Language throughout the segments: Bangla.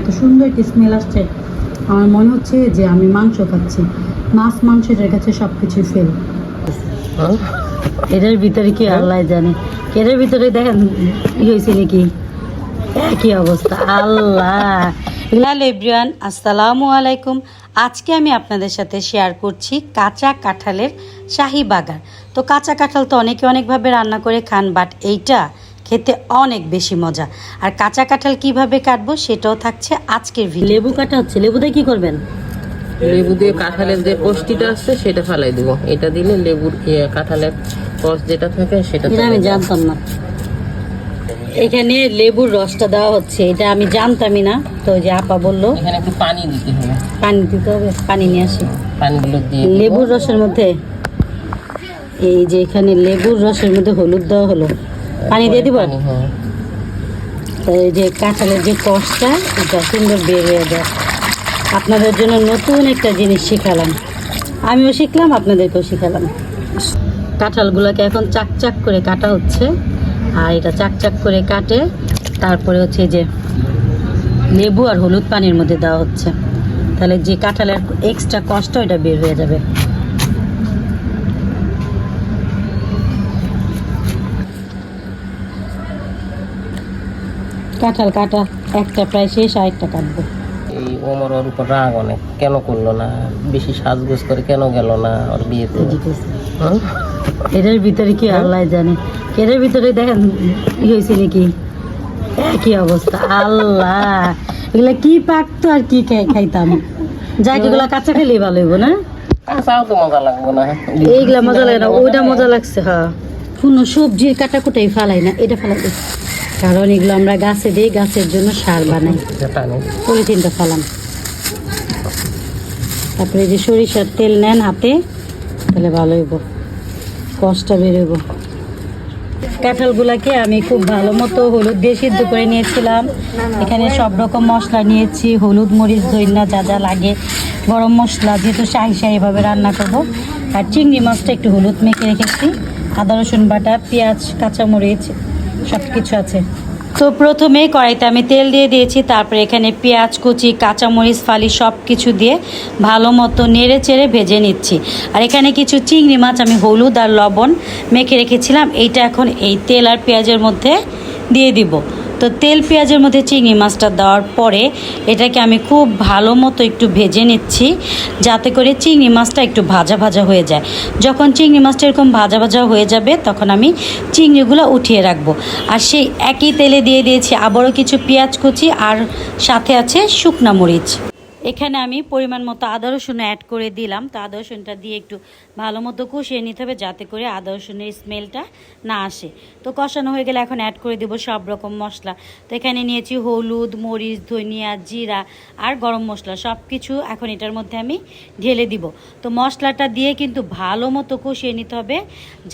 এত সুন্দর একটি স্মেল আসছে। আমার মনে হচ্ছে যে আমি মাংস খাচ্ছি। মাছ, মাংস এটার কাছে সব কিছুই ফেল এটার ভিতরে কি আল্লাহ জানে? এটার ভিতরে দেখেন, ই হয়েছে নাকি? একই অবস্থা, আল্লাহ। হ্যালো এভরিওয়ান, আসসালামু আলাইকুম। আজকে আমি আপনাদের সাথে শেয়ার করছি কাঁচা কাঁঠালের শাহি বাগান। তো কাঁচা কাঁঠাল তো অনেকে অনেকভাবে রান্না করে খান বাট এইটা খেতে অনেক বেশি মজা। আর কাঁচা কাঁঠাল কীভাবে কাটবো সেটাও থাকছে আজকের ভিডিও লেবু কাটা হচ্ছে লেবু দিয়ে কি করবেন? লেবু দিয়ে কাঁঠালের যে কষ্টিটা আছে সেটা ফেলাই দিব। এটা দিলে লেবুর কাঁঠালের কষ যেটা থাকে সেটা এটা আমি জানতাম না। এখানে লেবুর রসটা দেওয়া হচ্ছে এটা আমি জানতামই না। তো ওই যে আপা বলল এখানে একটু পানি দিতে হবে। পানি দিতে হবে পানি নিয়ে আসি। পানিগুলো দিয়ে লেবুর রসের মধ্যে এই যে এখানে লেবুর রসের মধ্যে হলুদ দেওয়া হলো। পানি দিয়ে দিব? হ্যাঁ। এই যে কাঁঠালের যে কষটা এটা সুন্দর বের হয়ে যায়। আপনাদের জন্য নতুন একটা জিনিস শিখালাম। আমিও শিখলাম আপনাদেরকেও শিখালাম। কাঁঠালগুলোকে এখন চাক চাক করে কাটা হচ্ছে। আর এটা চাক চাক করে কাটে। তারপরে হচ্ছে যে লেবু আর হলুদ পানির মধ্যে দেওয়া হচ্ছে। তাহলে যে কাঁঠালের এক্সট্রা কষ্ট এটা বের হয়ে যাবে। কাঁঠাল কাটা একটা প্রায় শেষ আরেকটা কাটবো। এই ওমর ওর উপর রাগ অনেক। কেন করল না? বেশি সাজগোজ করে কেন গেল না ওর বিয়েতে? এটার ভিতরে কি আল্লাহ জানে? এটার ভিতরে দেখেন ই হয়েছে নাকি? একই অবস্থা। আল্লাহ! এগুলা কি পাকতো আর কি খাইতাম? যাক এগুলা কাঁচা খেলেই ভালো হইব না? কাঁচাও তো মজা লাগবে না। এইগুলা মজা লাগে না। ওইটা মজা লাগছে হ্যাঁ। কোনো সবজির কাটা কাটাকুটাই ফালাই না এটা ফালাই দিই কারণ এগুলো আমরা গাছে দিই গাছের জন্য সার বানাই। পলিথিনটা ফালাম। তারপরে যে সরিষার তেল নেন হাতে তাহলে ভালো হইব। কষ্ট বেরোইব কাঁঠালগুলাকে আমি খুব ভালো মতো হলুদ দিয়ে সিদ্ধ করে নিয়েছিলাম। এখানে সব রকম মশলা নিয়েছি হলুদ মরিচ ধইনা যা যা লাগে। গরম মশলা যেহেতু শাহি শাহিভাবে রান্না করব। আর চিংড়ি মাছটা একটু হলুদ মেখে রেখেছি। আদা, রসুন বাটা, পেঁয়াজ, কাঁচামরিচ সব কিছু আছে। তো প্রথমে কড়াইতে আমি তেল দিয়ে দিয়েছি, তারপরে এখানে পেঁয়াজ, কুচি, কাঁচামরিচ, ফালি সব কিছু দিয়ে ভালো মতো নেড়ে চেড়ে ভেজে নিচ্ছি। আর এখানে কিছু চিংড়ি মাছ আমি হলুদ আর লবণ মেখে রেখেছিলাম, এইটা এখন এই তেল আর পেঁয়াজের মধ্যে দিয়ে দিব। তো তেল, পেঁয়াজের মধ্যে চিংড়ি মাছটা দেওয়ার পরে এটাকে আমি খুব ভালো মতো একটু ভেজে নিচ্ছি, যাতে করে চিংড়ি মাছটা একটু ভাজা ভাজা হয়ে যায়। যখন চিংড়ি মাছটা এরকম ভাজা ভাজা হয়ে যাবে, তখন আমি চিংড়িগুলো উঠিয়ে রাখব। আর সেই একই তেলে দিয়ে দিয়েছি আবারও কিছু পেঁয়াজ কুচি, আর সাথে আছে শুকনা মরিচ। এখানে আমি পরিমাণ মতো আদা রসুন অ্যাড করে দিলাম। তো আদা রসুনটা দিয়ে একটু ভালো মতো কষিয়ে নিতে হবে যাতে করে আদা রসুনের স্মেলটা না আসে। তো কষানো হয়ে গেলে এখন অ্যাড করে দেবো সব রকম মশলা। তো এখানে নিয়েছি হলুদ, মরিচ, ধনিয়া, জিরা আর গরম মশলা। সব কিছু এখন এটার মধ্যে আমি ঢেলে দিব। তো মশলাটা দিয়ে কিন্তু ভালো মতো কষিয়ে নিতে হবে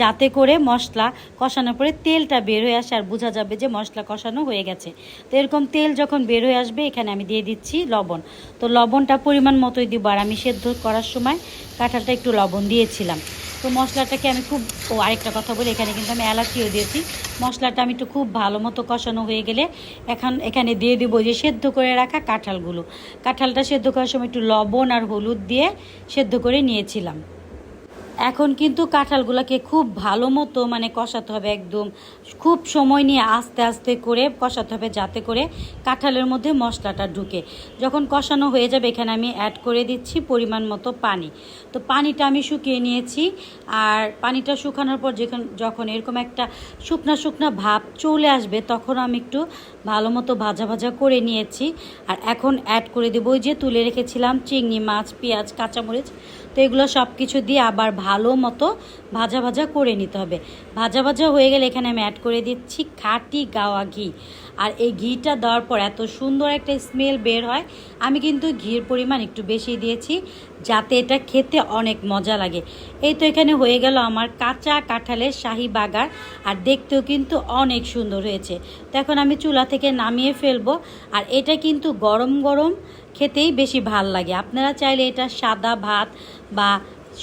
যাতে করে মশলা কষানোর পরে তেলটা বের হয়ে আসে আর বোঝা যাবে যে মশলা কষানো হয়ে গেছে। তো এরকম তেল যখন বের হয়ে আসবে, এখানে আমি দিয়ে দিচ্ছি লবণ। তো লবণটা পরিমাণ মতোই দিব, আর আমি সেদ্ধ করার সময় কাঁঠালটা একটু লবণ দিয়েছিলাম। তো মশলাটাকে আমি খুব, ও আরেকটা কথা বলি, এখানে কিন্তু আমি এলাচিও দিয়েছি। মশলাটা আমি একটু খুব ভালো মতো কষানো হয়ে গেলে এখন এখানে দিয়ে দেবো যে সেদ্ধ করে রাখা কাঁঠালগুলো। কাঁঠালটা সেদ্ধ করার সময় একটু লবণ আর হলুদ দিয়ে সেদ্ধ করে নিয়েছিলাম। এখন কিন্তু কাঁঠালগুলোকে খুব ভালো মতো মানে কষাতে হবে একদম। খুব সময় নিয়ে আস্তে আস্তে করে কষাতে হবে যাতে করে কাঁঠালের মধ্যে মশলাটা ঢুকে। যখন কষানো হয়ে যাবে, এখানে আমি অ্যাড করে দিচ্ছি পরিমাণ মতো পানি। তো পানিটা আমি শুকিয়ে নিয়েছি আর পানিটা শুকানোর পর যখন যখন এরকম একটা শুকনা শুকনা ভাব চলে আসবে, তখন আমি একটু ভালো মতো ভাজা ভাজা করে নিয়েছি। আর এখন অ্যাড করে দেবো ওই যে তুলে রেখেছিলাম চিংড়ি মাছ, পেঁয়াজ, কাঁচামরিচ। তো এগুলো সব কিছু দিয়ে আবার ভালো মতো ভাজা ভাজা করে নিতে হবে। ভাজা ভাজা হয়ে গেলে এখানে আমি অ্যাড করে দিচ্ছি খাটি গাওয়া ঘি। আর এই ঘিটা দেওয়ার পর এত সুন্দর একটা স্মেল বের হয়, আমি কিন্তু ঘির পরিমাণ একটু বেশি দিয়েছি যাতে এটা খেতে অনেক মজা লাগে। এই তো এখানে হয়ে গেল আমার কাঁচা কাঁঠালের শাহি বাগার আর দেখতেও কিন্তু অনেক সুন্দর হয়েছে। তো এখন আমি চুলা থেকে নামিয়ে ফেলব। আর এটা কিন্তু গরম গরম খেতেই বেশি ভালো লাগে। আপনারা চাইলে এটা সাদা ভাত বা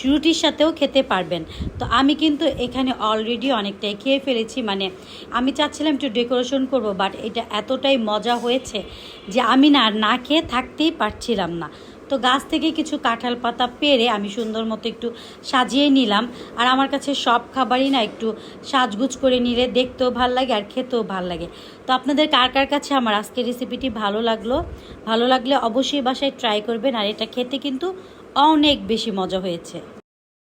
রুটির সাথেও খেতে পারবেন। তো আমি কিন্তু এখানে অলরেডি অনেকটাই খেয়ে ফেলেছি। মানে আমি চাচ্ছিলাম একটু ডেকোরেশন করব বাট এটা এতটাই মজা হয়েছে যে আমি না না খেয়ে থাকতেই পারছিলাম না। তো গাছ থেকে কিছু কাঁঠাল পাতা পেরে আমি সুন্দর মতো একটু সাজিয়ে নিলাম। আর আমার কাছে সব খাবারই না একটু সাজগুজ করে নিলে দেখতেও ভালো লাগে আর খেতেও ভালো লাগে। তো আপনাদের কার কার কাছে আমার আজকের রেসিপিটি ভালো লাগল? ভালো লাগলে অবশ্যই বাসায় ট্রাই করবেন আর এটা খেতে কিন্তু অনেক বেশি মজা হয়েছে।